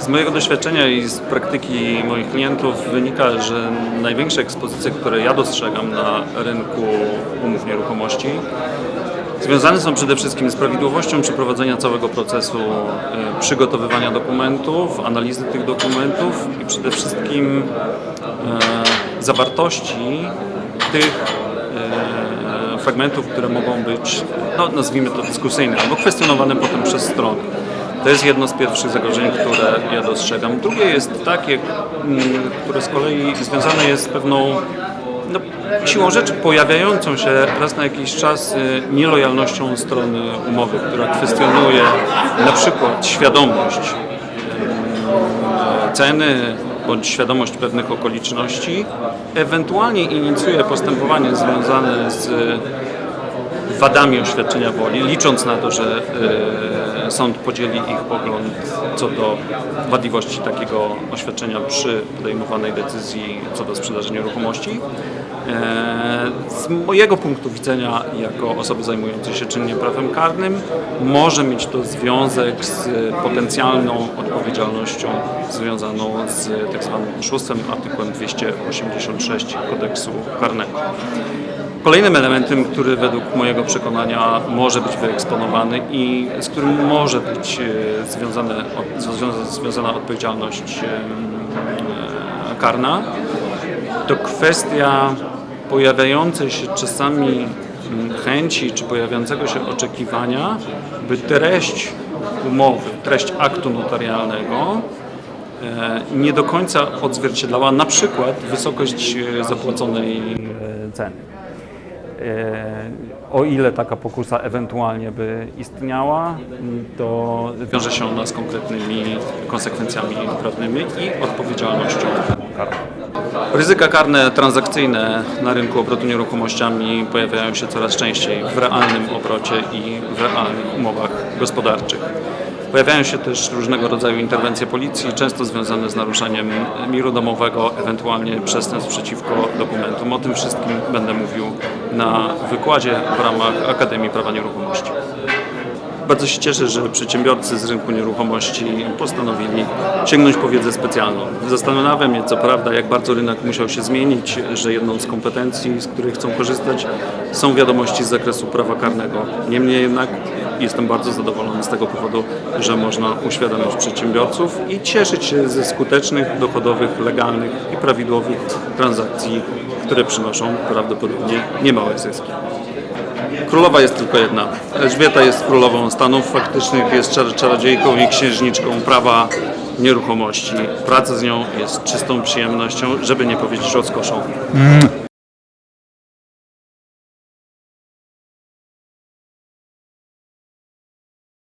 Z mojego doświadczenia i z praktyki moich klientów wynika, że największe ekspozycje, które ja dostrzegam na rynku umów nieruchomości, związane są przede wszystkim z prawidłowością przeprowadzenia całego procesu e, przygotowywania dokumentów, analizy tych dokumentów i przede wszystkim e, zawartości tych e, fragmentów, które mogą być, no, nazwijmy to dyskusyjne, albo kwestionowane potem przez strony. To jest jedno z pierwszych zagrożeń, które ja dostrzegam. Drugie jest takie, mm, które z kolei związane jest z pewną no, siłą rzeczy pojawiającą się raz na jakiś czas y, nielojalnością strony umowy, która kwestionuje na przykład świadomość ceny bądź świadomość pewnych okoliczności, ewentualnie inicjuje postępowanie związane z wadami oświadczenia woli, licząc na to, że e, sąd podzieli ich pogląd co do wadliwości takiego oświadczenia przy podejmowanej decyzji co do sprzedaży nieruchomości. E, Z mojego punktu widzenia, jako osoby zajmującej się czynnie prawem karnym, może mieć to związek z potencjalną odpowiedzialnością związaną z tak zwanym oszustwem, artykułem 286 kodeksu karnego. Kolejnym elementem, który według mojego przekonania może być wyeksponowany i z którym może być e, związane, związana odpowiedzialność e, karna, to kwestia pojawiającej się czasami chęci czy pojawiającego się oczekiwania, by treść umowy, treść aktu notarialnego e, nie do końca odzwierciedlała na przykład wysokość e, zapłaconej e, ceny. E, O ile taka pokusa ewentualnie by istniała, to wiąże się ona z konkretnymi konsekwencjami prawnymi i odpowiedzialnością karną. Ryzyka karne transakcyjne na rynku obrotu nieruchomościami pojawiają się coraz częściej w realnym obrocie i w realnych umowach gospodarczych. Pojawiają się też różnego rodzaju interwencje policji, często związane z naruszaniem miru domowego, ewentualnie przestępstw przeciwko dokumentom. O tym wszystkim będę mówił na wykładzie w ramach Akademii Prawa Nieruchomości. Bardzo się cieszę, że przedsiębiorcy z rynku nieruchomości postanowili sięgnąć po wiedzę specjalną. Zastanawia mnie, co prawda, jak bardzo rynek musiał się zmienić, że jedną z kompetencji, z których chcą korzystać, są wiadomości z zakresu prawa karnego. Niemniej jednak jestem bardzo zadowolony z tego powodu, że można uświadamiać przedsiębiorców i cieszyć się ze skutecznych, dochodowych, legalnych i prawidłowych transakcji, które przynoszą prawdopodobnie niemałe zyski. Królowa jest tylko jedna. Elżbieta jest królową Stanów Faktycznych, jest czar- czarodziejką i księżniczką prawa nieruchomości. Praca z nią jest czystą przyjemnością, żeby nie powiedzieć rozkoszą.